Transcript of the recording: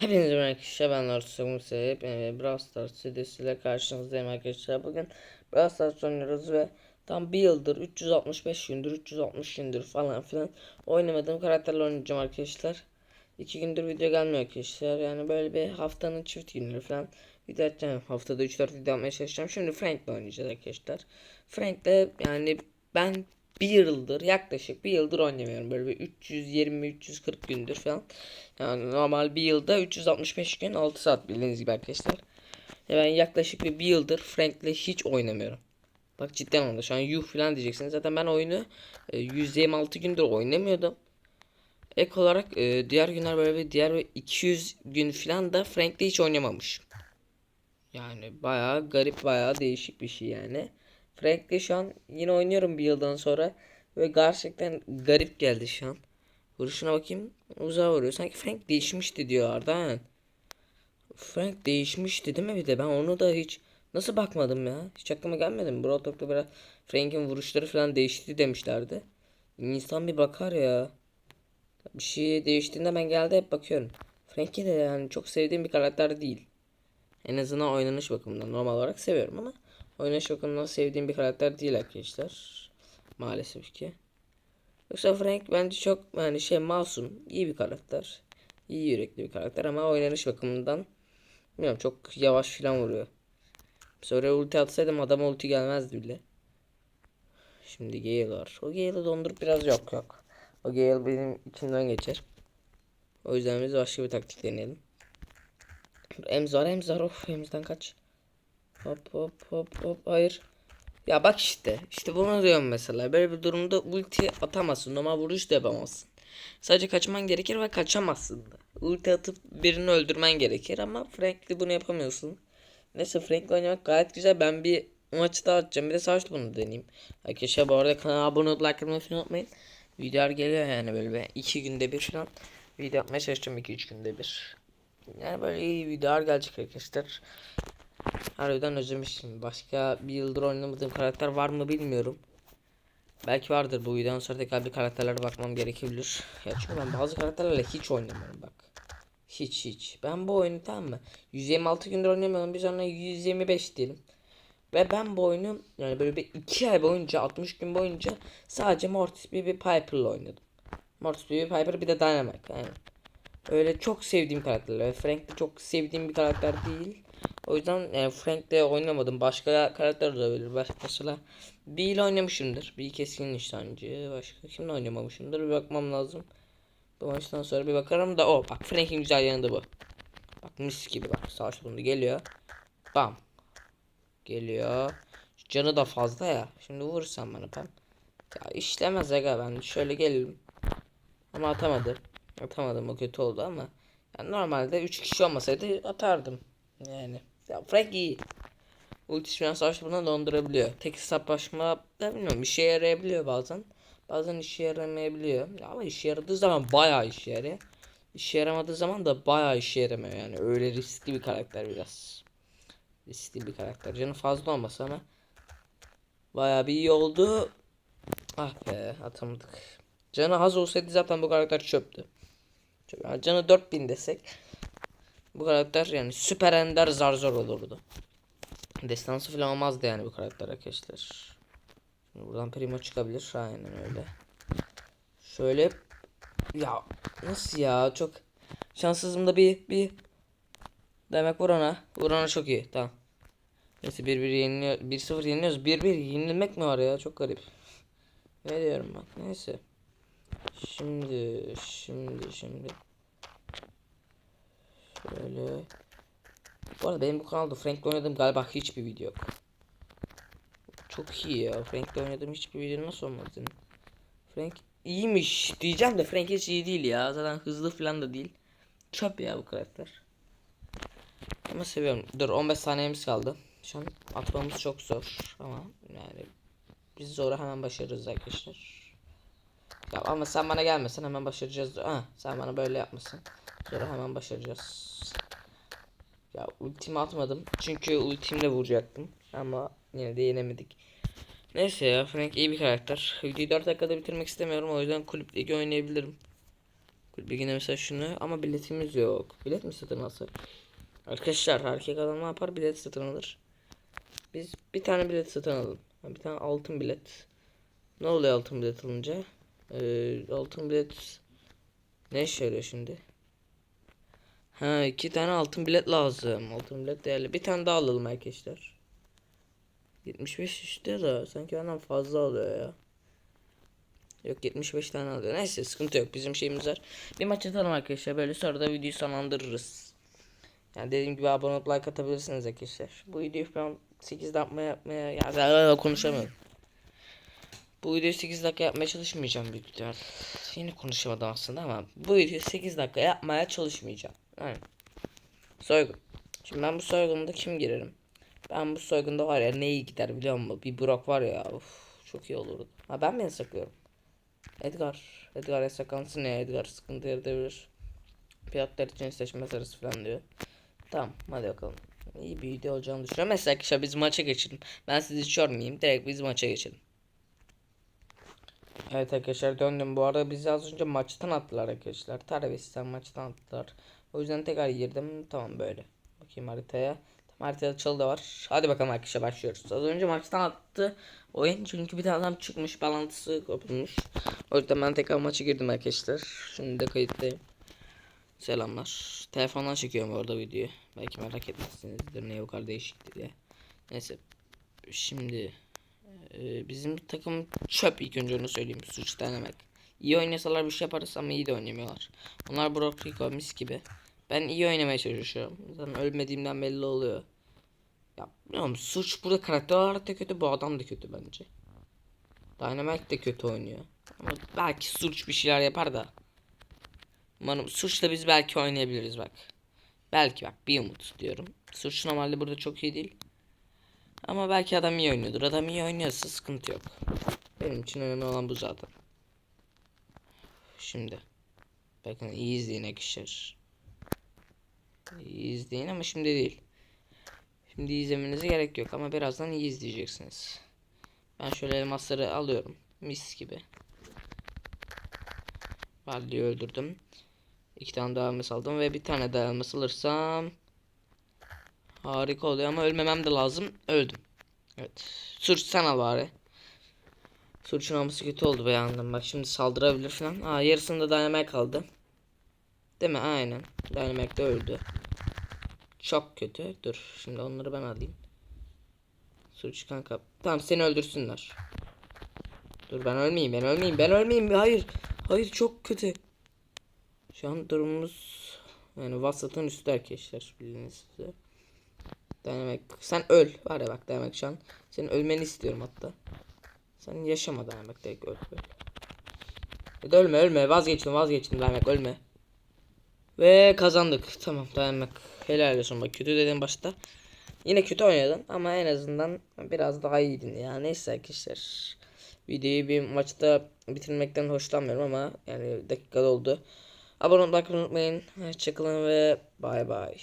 Hepinize merhaba arkadaşlar ben Lars Sagumse e, Brawl Stars serisiyle karşınızdayım arkadaşlar. Bugün Brawl Stars oynuyoruz ve tam bir yıldır 365 gündür 360 gündür falan filan oynamadığım karakterle oynayacağım arkadaşlar. İki gündür video gelmiyor arkadaşlar. Yani böyle bir haftanın çift günleri falan video atacağım. Haftada 3-4 video yapmaya çalışacağım. Şimdi Frank'le oynayacağız arkadaşlar. Frank'le yani ben bir yıldır yaklaşık bir yıldır oynamıyorum böyle bir 320-340 gündür falan yani normal bir yılda 365 gün 6 saat bildiğiniz gibi arkadaşlar. Ya ben yaklaşık bir, bir yıldır Frank'le hiç oynamıyorum. Bak cidden oldu. Şu an yuh falan diyeceksiniz. Zaten ben oyunu e, 126 gündür oynamıyordum. Ek olarak e, diğer günler böyle bir diğer bir 200 gün falan da Frank'le hiç oynamamış. Yani bayağı garip bayağı değişik bir şey yani. Frank'le şu an yine oynuyorum bir yıldan sonra. Ve gerçekten garip geldi şu an. Vuruşuna bakayım. Uzağa vuruyor. Sanki Frank değişmişti diyor Arda. Frank değişmişti değil mi bir de? Ben onu da hiç nasıl bakmadım ya? Hiç aklıma gelmedi mi? Brawl biraz Frank'in vuruşları falan değişti demişlerdi. İnsan bir bakar ya. Bir şey değiştiğinde ben geldi hep bakıyorum. Frank'i de yani çok sevdiğim bir karakter değil. En azından oynanış bakımından normal olarak seviyorum ama oynanış bakımından sevdiğim bir karakter değil arkadaşlar. Maalesef ki. Yoksa Frank bence çok yani şey masum, iyi bir karakter. İyi yürekli bir karakter ama oynanış bakımından bilmiyorum çok yavaş filan vuruyor. Sonra ulti atsaydım adama ulti gelmezdi bile. Şimdi Gale var. O Gale'ı dondurup biraz yok yok. O Gale benim içimden geçer. O yüzden biz başka bir taktik deneyelim. Emz var Emz var of Emz'den kaç. Hop hop hop hop hayır. Ya bak işte. işte bunu diyorum mesela. Böyle bir durumda ulti atamazsın. Normal vuruş da yapamazsın. Sadece kaçman gerekir ve kaçamazsın da. Ulti atıp birini öldürmen gerekir ama Frank'li bunu yapamıyorsun. Neyse Frank'le oynamak gayet güzel. Ben bir maçı daha atacağım. Bir de savaş bunu deneyeyim. Arkadaşlar bu arada kanala abone olup like atmayı unutmayın. Videolar geliyor yani böyle bir iki günde bir falan. Video yapmaya çalışacağım iki üç günde bir. Yani böyle iyi videolar gelecek arkadaşlar. Harbiden özlemişim. Başka bir yıldır oynamadığım karakter var mı bilmiyorum. Belki vardır bu videodan sonra tekrar bir karakterlere bakmam gerekebilir. Ya çünkü ben bazı karakterlerle hiç oynamıyorum bak. Hiç hiç. Ben bu oyunu tamam mı? 126 gündür oynamıyorum. Biz ona 125 diyelim. Ve ben bu oyunu yani böyle bir 2 ay boyunca 60 gün boyunca sadece Mortis bir Piper'la oynadım. Mortis bir Piper bir de Dynamite yani. Öyle çok sevdiğim karakterler. Frank de çok sevdiğim bir karakter değil. O yüzden yani Frank'le oynamadım. Başka karakter de olabilir. Başka mesela bir ile oynamışımdır. Bir keskin nişancı. Başka kimle oynamamışımdır. Bir bakmam lazım. Bu maçtan sonra bir bakarım da o. Bak Frank'in güzel yanında bu. Bak mis gibi bak. Savaş bunu geliyor. Bam. Geliyor. Canı da fazla ya. Şimdi vurursan bana ben. Ya işlemez aga ben şöyle gelelim. Ama atamadım. Atamadım o kötü oldu ama. Yani normalde 3 kişi olmasaydı atardım. Yani. Ya Frank iyi. Ulti şu an savaşta buna dondurabiliyor. Tek hesaplaşma da bilmiyorum işe yarayabiliyor bazen. Bazen işe yaramayabiliyor. Ya ama işe yaradığı zaman bayağı işe yarıyor. İşe yaramadığı zaman da bayağı işe yaramıyor yani. Öyle riskli bir karakter biraz. Riskli bir karakter. Canı fazla olmasa ama bayağı bir iyi oldu. Ah be atamadık. Canı az olsaydı zaten bu karakter çöptü. Canı 4000 desek bu karakter yani süper ender zar zor olurdu. Destansı falan olmazdı yani bu karakter arkadaşlar. Şimdi buradan primo çıkabilir. Aynen öyle. Şöyle ya nasıl ya çok şanssızım da bir bir demek vur ona. Vur ona çok iyi. Tamam. Neyse 1-1 yeniliyor. 1-0 yeniliyoruz. 1-1 yenilmek mi var ya? Çok garip. Ne diyorum bak. Neyse. Şimdi şimdi şimdi Şöyle. Bu arada benim bu kanalda Frank'le oynadığım galiba hiçbir video yok. Çok iyi ya. Frank'le oynadığım hiçbir video nasıl olmaz senin? Frank iyiymiş diyeceğim de Frank hiç iyi değil ya. Zaten hızlı falan da değil. Çöp ya bu karakter. Ama seviyorum. Dur 15 saniyemiz kaldı. Şu an atmamız çok zor ama yani biz zora hemen başarırız arkadaşlar. Ya ama sen bana gelmesen hemen başaracağız. Ha, sen bana böyle yapmasın. Sonra hemen başaracağız. Ya ultimi atmadım. Çünkü ultimle vuracaktım. Ama yine de yenemedik. Neyse ya Frank iyi bir karakter. Videoyu 4 dakikada bitirmek istemiyorum. O yüzden kulüp ligi oynayabilirim. Bir gün mesela şunu ama biletimiz yok. Bilet mi satın alsak? Arkadaşlar erkek adam ne yapar? Bilet satın alır. Biz bir tane bilet satın alalım. Bir tane altın bilet. Ne oluyor altın bilet alınca? Ee, altın bilet ne işe yarıyor şimdi? Ha iki tane altın bilet lazım. Altın bilet değerli. Bir tane daha alalım arkadaşlar. 75 işte de sanki benden fazla alıyor ya. Yok 75 tane alıyor. Neyse sıkıntı yok. Bizim şeyimiz var. Bir maç atalım arkadaşlar. Böyle sonra da videoyu sonlandırırız. Yani dediğim gibi abone olup like atabilirsiniz arkadaşlar. Bu videoyu falan 8 dakika yapmaya ya konuşamıyorum. Bu videoyu 8 dakika yapmaya çalışmayacağım büyük ihtimal. Yine konuşamadım aslında ama bu videoyu 8 dakika yapmaya çalışmayacağım. Yani. Soygun. Şimdi ben bu soygunda kim girerim? Ben bu soygunda var ya ne iyi gider biliyor musun? Bir Brock var ya. Of, çok iyi olurdu. Ha ben mi yasaklıyorum? Edgar. Edgar yasaklansın ya. Edgar sıkıntı yaratabilir. Pilotlar için seçme sarısı falan diyor. Tamam hadi bakalım. İyi bir video olacağını düşünüyorum. Mesela arkadaşlar biz maça geçelim. Ben sizi hiç. Direkt biz maça geçelim. Evet arkadaşlar döndüm. Bu arada bizi az önce maçtan attılar arkadaşlar. Terbiyesizler maçtan attılar. O yüzden tekrar girdim. Tamam böyle. Bakayım haritaya. Tamam haritada çalı da var. Hadi bakalım arkadaşlar başlıyoruz. Az önce maçtan attı oyun. Çünkü bir tane adam çıkmış. Bağlantısı kopulmuş. O yüzden ben tekrar maça girdim arkadaşlar. Şimdi de kayıttayım. Selamlar. Telefondan çekiyorum orada videoyu. Belki merak etmişsinizdir ne o kadar değişikti diye. Neyse. Şimdi e, bizim takım çöp ilk önce onu söyleyeyim. Suç denemek. İyi oynasalar bir şey yaparız ama iyi de oynamıyorlar. Onlar Brock Rico mis gibi. Ben iyi oynamaya çalışıyorum. Zaten ölmediğimden belli oluyor. Ya bilmiyorum suç burada karakter olarak da kötü bu adam da kötü bence. Dynamite de kötü oynuyor. Ama belki suç bir şeyler yapar da. Umarım suçla biz belki oynayabiliriz bak. Belki bak bir umut diyorum. Suç normalde burada çok iyi değil. Ama belki adam iyi oynuyordur. Adam iyi oynuyorsa sıkıntı yok. Benim için önemli olan bu zaten. Şimdi. Bakın iyi izleyin arkadaşlar. İyi izleyin ama şimdi değil. Şimdi izlemenize gerek yok ama birazdan iyi izleyeceksiniz. Ben şöyle elmasları alıyorum. Mis gibi. Valli'yi öldürdüm. İki tane daha elmas aldım ve bir tane daha elmas alırsam harika oluyor ama ölmemem de lazım. Öldüm. Evet. Surç sen al bari. Alması kötü oldu beğendim. Bak şimdi saldırabilir falan. Aa yarısında dynamite kaldı. Değil mi? Aynen. Dynamite de öldü. Çok kötü. Dur. Şimdi onları ben alayım. Surç kanka. Tamam seni öldürsünler. Dur ben ölmeyeyim. Ben ölmeyeyim. Ben ölmeyeyim. Hayır. Hayır çok kötü. Şu an durumumuz yani vasatın üstü arkadaşlar bildiğiniz üzere. Denemek sen öl var ya bak demek şu an senin ölmeni istiyorum hatta. Sen yaşama demek direkt öl öl. Ya ölme ölme vazgeçtim vazgeçtim demek ölme. Ve kazandık tamam demek helal olsun bak kötü dedim başta. Yine kötü oynadın ama en azından biraz daha iyiydin ya neyse arkadaşlar. Videoyu bir maçta bitirmekten hoşlanmıyorum ama yani dakikada oldu. Abone olmayı unutmayın. Hoşçakalın ve bay bay.